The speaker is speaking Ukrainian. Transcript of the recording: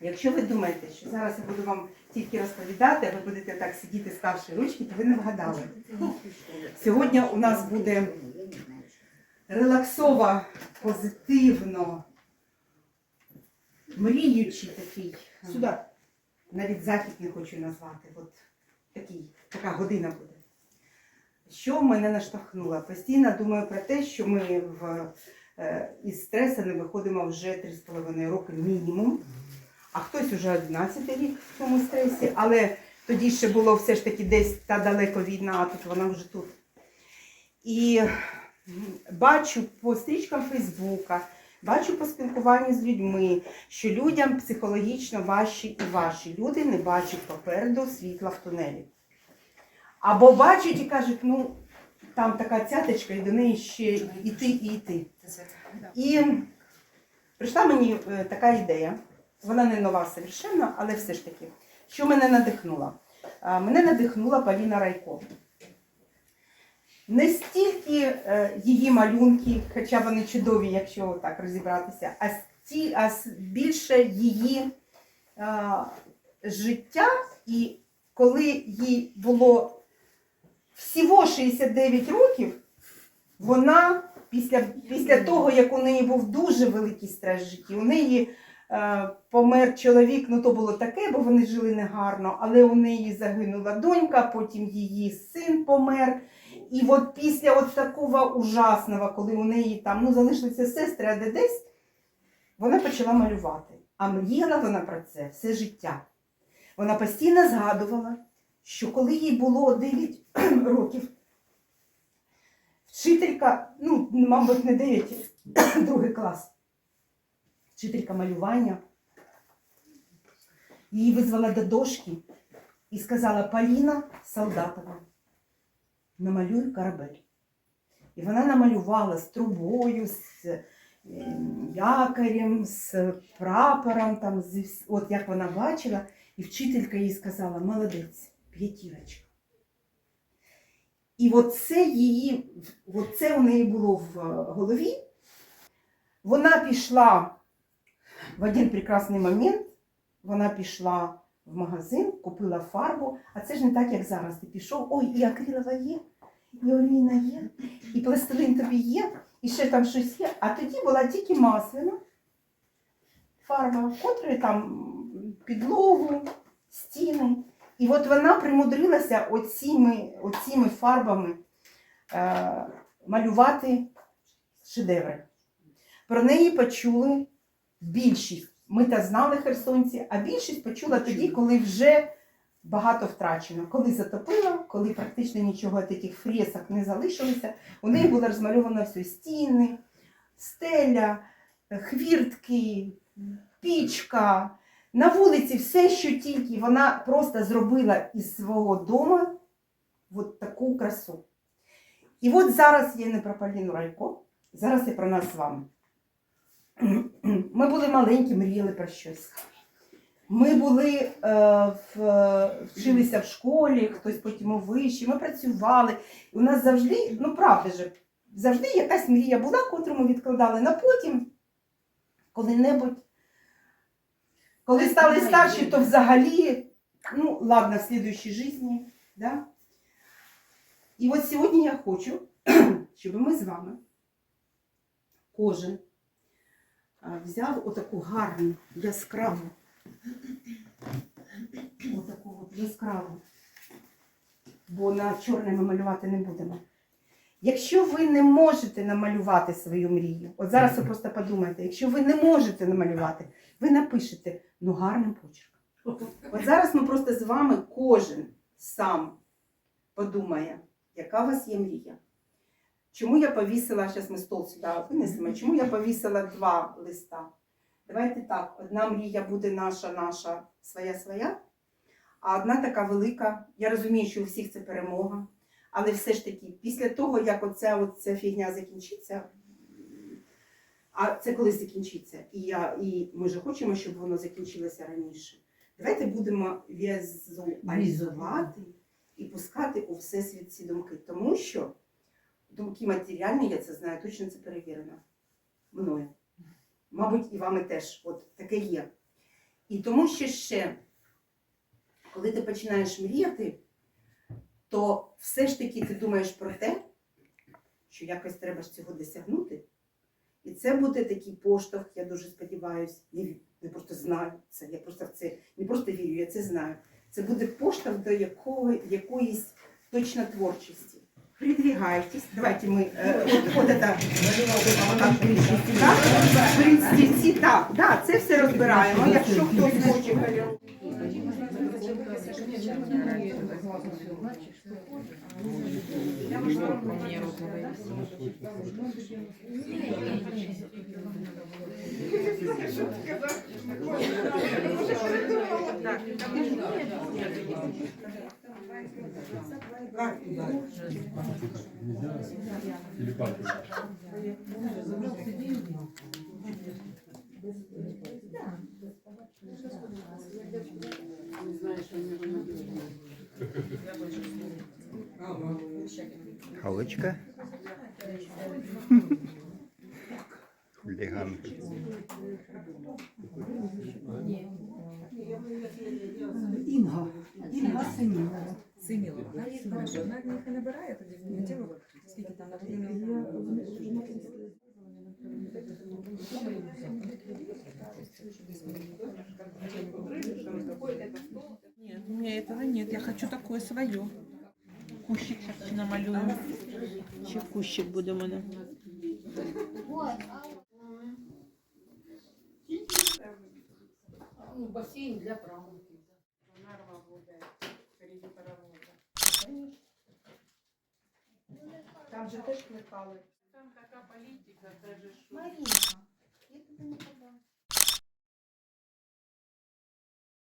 Якщо ви думаєте, що зараз я буду вам тільки розповідати, а ви будете так сидіти, ставши ручки, то ви не вгадали. Сьогодні у нас буде релаксово, позитивно, мріючий такий. Сюди навіть захід не хочу назвати. От такий, така година буде. Що мене наштовхнуло? Постійно думаю про те, що ми в, е, із стресу не виходимо вже 3,5 роки мінімум, а хтось уже 11 рік в цьому стресі, але тоді ще було все ж таки десь та далеко війна, а тут вона вже тут. І бачу по стрічкам Фейсбука, бачу по спілкуванню з людьми, що людям психологічно важче і важче. Люди не бачать попереду світла в тунелі. Або бачать і кажуть, ну там така цяточка, і до неї ще йти і йти. І прийшла мені е, така ідея. Вона не нова совершенно, але все ж таки, що мене надихнуло? Мене надихнула Поліна Райко. Не стільки е, її малюнки, хоча вони чудові, якщо так розібратися, а, сті, а більше її е, життя. І коли їй було всього 69 років, вона після, після того, як у неї був дуже великий стрес в житті, у неї е, помер чоловік, ну то було таке, бо вони жили негарно, але у неї загинула донька, потім її син помер. І от після от такого ужасного, коли у неї там ну, залишилися сестри, а де десь, вона почала малювати. А мріяла вона про це все життя. Вона постійно згадувала, що коли їй було 9 років, вчителька, ну, мабуть, не 9, другий клас, вчителька малювання, її визвала до дошки і сказала Поліна Солдатова, намалюй корабель. І вона намалювала з трубою, з е, якорем, з прапором, там, от як вона бачила, і вчителька їй сказала, молодець, п'ятірочка. І от це її, от це у неї було в е, голові. Вона пішла в один прекрасний момент, вона пішла в магазин, купила фарбу, а це ж не так, як зараз. Ти пішов, ой, і акрилова є, і олійна є, і пластилин тобі є, і ще там щось є. А тоді була тільки масляна фарба, котрої там підлогу, стіни. І от вона примудрилася оціми, оціми фарбами е, малювати шедеври. Про неї почули більшість. Ми та знали херсонці, а більшість почула тоді, коли вже багато втрачено. Коли затопило, коли практично нічого таких фресок не залишилося, у неї було розмальовано все стіни, стеля, хвіртки, пічка. На вулиці все, що тільки вона просто зробила із свого дому от таку красу. І от зараз я не про Поліну Райко, зараз я про нас з вами. Ми були маленькі, мріяли про щось. Ми були е, в, вчилися в школі, хтось потім у виші, ми працювали. І у нас завжди, ну правда же, завжди якась мрія була, котру ми відкладали на потім, коли-небудь. Коли стали старші, то взагалі, ну, ладно, в слідуючій житті. Да? І от сьогодні я хочу, щоб ми з вами, кожен, взяв отаку гарну, яскраву, отаку от яскраву, бо на чорне ми малювати не будемо. Якщо ви не можете намалювати свою мрію, от зараз ви просто подумайте, якщо ви не можете намалювати, ви напишете ну гарним почерком. От зараз ми просто з вами кожен сам подумає, яка у вас є мрія. Чому я повісила, зараз ми стол сюди винесемо, чому я повісила два листа? Давайте так, одна мрія буде наша, наша, своя, своя, а одна така велика, я розумію, що у всіх це перемога, але все ж таки, після того, як оця, оця фігня закінчиться, А це коли закінчиться? І я і ми ж хочемо, щоб воно закінчилося раніше. Давайте будемо візуалізувати і пускати у всесвіт ці думки, тому що думки матеріальні, я це знаю, точно це перевірено мною. Мабуть, і вами теж от таке є. І тому що ще, коли ти починаєш мріяти, то все ж таки ти думаєш про те, що якось треба ж цього досягнути. І це буде такий поштовх, я дуже сподіваюся. Я просто знаю це, я просто в це не просто вірю, я це знаю. Це буде поштовх до якого, якоїсь точно творчості. Придвигайтесь. Давайте ми е, от, от это, так, стільці, так, да, це все розбираємо. Якщо хтось хоче. Галочка. Хуліганка. Інга. Інга Семінова. Симіло. Хорошо, вона їх і набирає тоді в неділю. Скільки там на годину? Нет, у меня этого нет. Я хочу такое свое. Кущик сейчас намалюем. Ще кущик буде у мене. Ну, басейн крізь паровоза. Там же теж плекали. Там така політика, це ж. Марінка, я тебе не побачила.